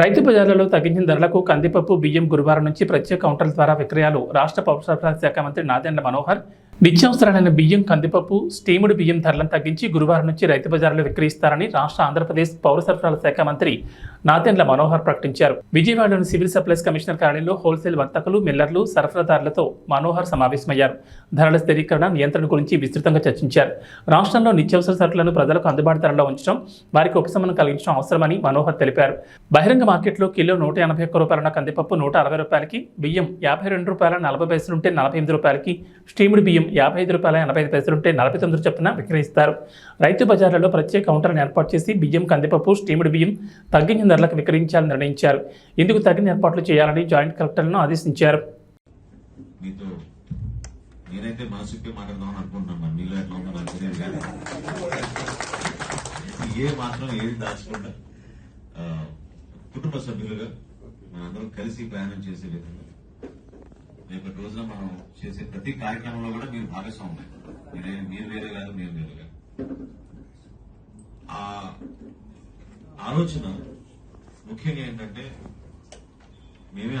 రైతు బజార్లలో తగ్గించిన ధరలకు కందిపప్పు బియ్యం గురువారం నుంచి ప్రత్యేక కౌంటర్ల ద్వారా విక్రయాలు. రాష్ట్ర పౌరసరఫరా శాఖ మంత్రి నాదెండ్ల మనోహర్ నిత్యావసరాలైన బియ్యం కందిపప్పు స్టీముడు బియ్యం ధరలను తగ్గించి గురువారం నుంచి రైతు బజార్లో విక్రయిస్తారని రాష్ట్ర ఆంధ్రప్రదేశ్ పౌర సరఫరాల శాఖ మంత్రి నాదెండ్ల మనోహర్ ప్రకటించారు. విజయవాడలోని సివిల్ సప్లైస్ కమిషనర్ కార్యాలయంలో హోల్సేల్ వర్తకులు మిల్లర్లు సరఫరాదారులతో మనోహర్ సమావేశమయ్యారు. ధరల స్థిరీకరణ నియంత్రణ గురించి విస్తృతంగా చర్చించారు. రాష్ట్రంలో నిత్యావసర సరుకులను ప్రజలకు అందుబాటు ధరలో ఉంచడం వారికి ఉపశమనం కలిగించడం అవసరమని మనోహర్ తెలిపారు. బహిరంగ మార్కెట్లో కిలో నూట ఎనభై ఒక్క రూపాయల కందిపప్పు నూట అరవై రూపాయలకి బియ్యం యాభై రెండు రూపాయల నలభై పైసలుంటే నలభై ఎనిమిది రూపాయలకి స్టీముడు బియ్యం యాభై ఐదు రూపాయల ఎనభై ఐదు పైసలుంటే నలభై తొమ్మిది చొప్పున విక్రయిస్తారు. రైతు బజార్లలో ప్రత్యేక కౌంటర్లను ఏర్పాటు చేసి బియ్యం కందిపప్పు స్టీముడు బియ్యం తగ్గించిన ధరలకు విక్రయించాలని నిర్ణయించారు. ఇందుకు తగిన ఏర్పాట్లు చేయాలని జాయింట్ కలెక్టర్లను ఆదేశించారు. మీతో నేనైతే మనసుకి మాట్లాడదామని అనుకుంటున్నాను మరి. మీలో ఎట్లా ఉందో నాకు తెలియదు కానీ ఏ మాత్రం ఏది దాచకుండా కుటుంబ సభ్యులుగా మనందరం కలిసి ప్రయాణం చేసే విధంగా రేపటి రోజున మనం చేసే ప్రతి కార్యక్రమంలో కూడా మీరు భాగస్వామ్యం మీరే మీరు వేరే కాదు మేము వేరే కాదు ఆ ఆలోచన 목행했는데 매매